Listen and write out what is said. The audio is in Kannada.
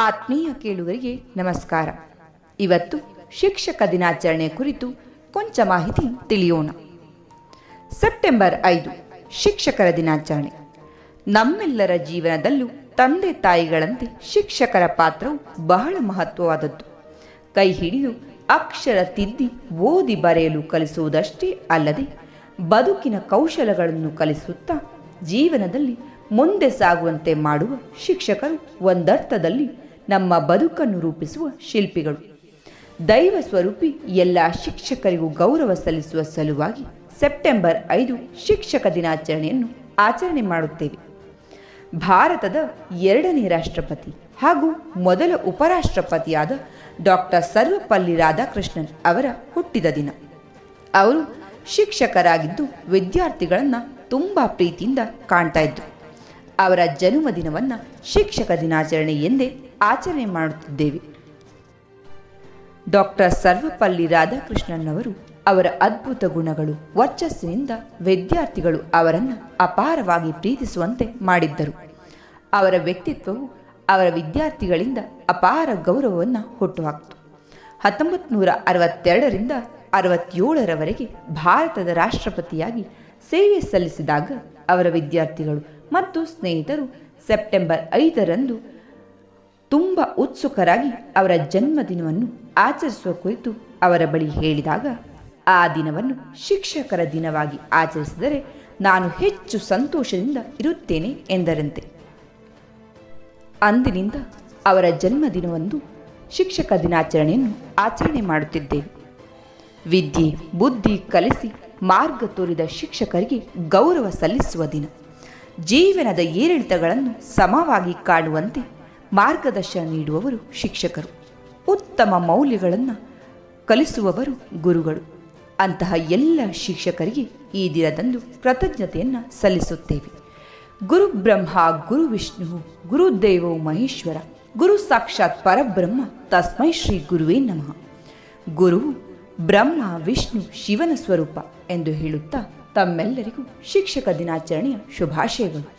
ಆತ್ಮೀಯ ಕೇಳುಗರಿಗೆ ನಮಸ್ಕಾರ. ಇವತ್ತು ಶಿಕ್ಷಕ ದಿನಾಚರಣೆ ಕುರಿತು ಕೊಂಚ ಮಾಹಿತಿ ತಿಳಿಯೋಣ. ಸೆಪ್ಟೆಂಬರ್ ಐದು, ಶಿಕ್ಷಕರ ದಿನಾಚರಣೆ. ನಮ್ಮೆಲ್ಲರ ಜೀವನದಲ್ಲೂ ತಂದೆ ತಾಯಿಗಳಂತೆ ಶಿಕ್ಷಕರ ಪಾತ್ರವು ಬಹಳ ಮಹತ್ವವಾದದ್ದು. ಕೈ ಹಿಡಿದು ಅಕ್ಷರ ತಿದ್ದಿ ಓದಿ ಬರೆಯಲು ಕಲಿಸುವುದಷ್ಟೇ ಅಲ್ಲದೆ ಬದುಕಿನ ಕೌಶಲಗಳನ್ನು ಕಲಿಸುತ್ತಾ ಜೀವನದಲ್ಲಿ ಮುಂದೆ ಸಾಗುವಂತೆ ಮಾಡುವ ಶಿಕ್ಷಕರು ಒಂದರ್ಥದಲ್ಲಿ ನಮ್ಮ ಬದುಕನ್ನು ರೂಪಿಸುವ ಶಿಲ್ಪಿಗಳು. ದೈವ ಸ್ವರೂಪಿ ಎಲ್ಲ ಶಿಕ್ಷಕರಿಗೂ ಗೌರವ ಸಲ್ಲಿಸುವ ಸಲುವಾಗಿ ಸೆಪ್ಟೆಂಬರ್ ಐದು ಶಿಕ್ಷಕ ದಿನಾಚರಣೆಯನ್ನು ಆಚರಣೆ ಮಾಡುತ್ತೇವೆ. ಭಾರತದ ಎರಡನೇ ರಾಷ್ಟ್ರಪತಿ ಹಾಗೂ ಮೊದಲ ಉಪರಾಷ್ಟ್ರಪತಿಯಾದ ಡಾಕ್ಟರ್ ಸರ್ವಪಲ್ಲಿ ರಾಧಾಕೃಷ್ಣನ್ ಅವರ ಹುಟ್ಟಿದ ದಿನ. ಅವರು ಶಿಕ್ಷಕರಾಗಿದ್ದು ವಿದ್ಯಾರ್ಥಿಗಳನ್ನು ತುಂಬ ಪ್ರೀತಿಯಿಂದ ಕಾಣ್ತಾ ಇದ್ದರು ಅವರ ಜನ್ಮದಿನವನ್ನು ಶಿಕ್ಷಕ ದಿನಾಚರಣೆ ಎಂದೇ ಆಚರಣೆ ಮಾಡುತ್ತಿದ್ದೇವೆ. ಡಾಕ್ಟರ್ ಸರ್ವಪಲ್ಲಿ ರಾಧಾಕೃಷ್ಣನ್ ಅವರು ಅವರ ಅದ್ಭುತ ಗುಣಗಳು, ವರ್ಚಸ್ಸಿನಿಂದ ವಿದ್ಯಾರ್ಥಿಗಳು ಅವರನ್ನು ಅಪಾರವಾಗಿ ಪ್ರೀತಿಸುವಂತೆ ಮಾಡಿದ್ದರು. ಅವರ ವ್ಯಕ್ತಿತ್ವವು ಅವರ ವಿದ್ಯಾರ್ಥಿಗಳಿಂದ ಅಪಾರ ಗೌರವವನ್ನು ಹುಟ್ಟುಹಾಕಿತು. ಹತ್ತೊಂಬತ್ತು ನೂರ ಅರವತ್ತೆರಡರಿಂದ ಅರವತ್ತೇಳರವರೆಗೆ ಭಾರತದ ರಾಷ್ಟ್ರಪತಿಯಾಗಿ ಸೇವೆ ಸಲ್ಲಿಸಿದಾಗ ಅವರ ವಿದ್ಯಾರ್ಥಿಗಳು ಮತ್ತು ಸ್ನೇಹಿತರು ಸೆಪ್ಟೆಂಬರ್ ಐದರಂದು ತುಂಬ ಉತ್ಸುಕರಾಗಿ ಅವರ ಜನ್ಮದಿನವನ್ನು ಆಚರಿಸುವ ಕುರಿತು ಅವರ ಬಳಿ ಹೇಳಿದಾಗ, ಆ ದಿನವನ್ನು ಶಿಕ್ಷಕರ ದಿನವಾಗಿ ಆಚರಿಸಿದರೆ ನಾನು ಹೆಚ್ಚು ಸಂತೋಷದಿಂದ ಇರುತ್ತೇನೆ ಎಂದರಂತೆ. ಅಂದಿನಿಂದ ಅವರ ಜನ್ಮದಿನವೊಂದು ಶಿಕ್ಷಕ ದಿನಾಚರಣೆಯನ್ನು ಆಚರಣೆ ಮಾಡುತ್ತಿದ್ದೇವೆ. ವಿದ್ಯೆ, ಬುದ್ಧಿ ಕಲಿಸಿ ಮಾರ್ಗ ತೋರಿದ ಶಿಕ್ಷಕರಿಗೆ ಗೌರವ ಸಲ್ಲಿಸುವ ದಿನ. ಜೀವನದ ಏರಿಳಿತಗಳನ್ನು ಸಮವಾಗಿ ಕಾಣುವಂತೆ ಮಾರ್ಗದರ್ಶನ ನೀಡುವವರು ಶಿಕ್ಷಕರು. ಉತ್ತಮ ಮೌಲ್ಯಗಳನ್ನು ಕಲಿಸುವವರು ಗುರುಗಳು. ಅಂತಹ ಎಲ್ಲ ಶಿಕ್ಷಕರಿಗೆ ಈ ದಿನದಂದು ಕೃತಜ್ಞತೆಯನ್ನು ಸಲ್ಲಿಸುತ್ತೇವೆ. ಗುರು ಬ್ರಹ್ಮ, ಗುರು ವಿಷ್ಣು ಗುರುದೇವೋ ಮಹೇಶ್ವರ, ಗುರು ಸಾಕ್ಷಾತ್ ಪರಬ್ರಹ್ಮ, ತಸ್ಮೈ ಶ್ರೀ ಗುರುವೇ ನಮಃ. ಗುರು ಬ್ರಹ್ಮ, ವಿಷ್ಣು, ಶಿವನ ಸ್ವರೂಪ ಎಂದು ಹೇಳುತ್ತಾ ತಮ್ಮೆಲ್ಲರಿಗೂ ಶಿಕ್ಷಕ ದಿನಾಚರಣೆಯ ಶುಭಾಶಯಗಳು.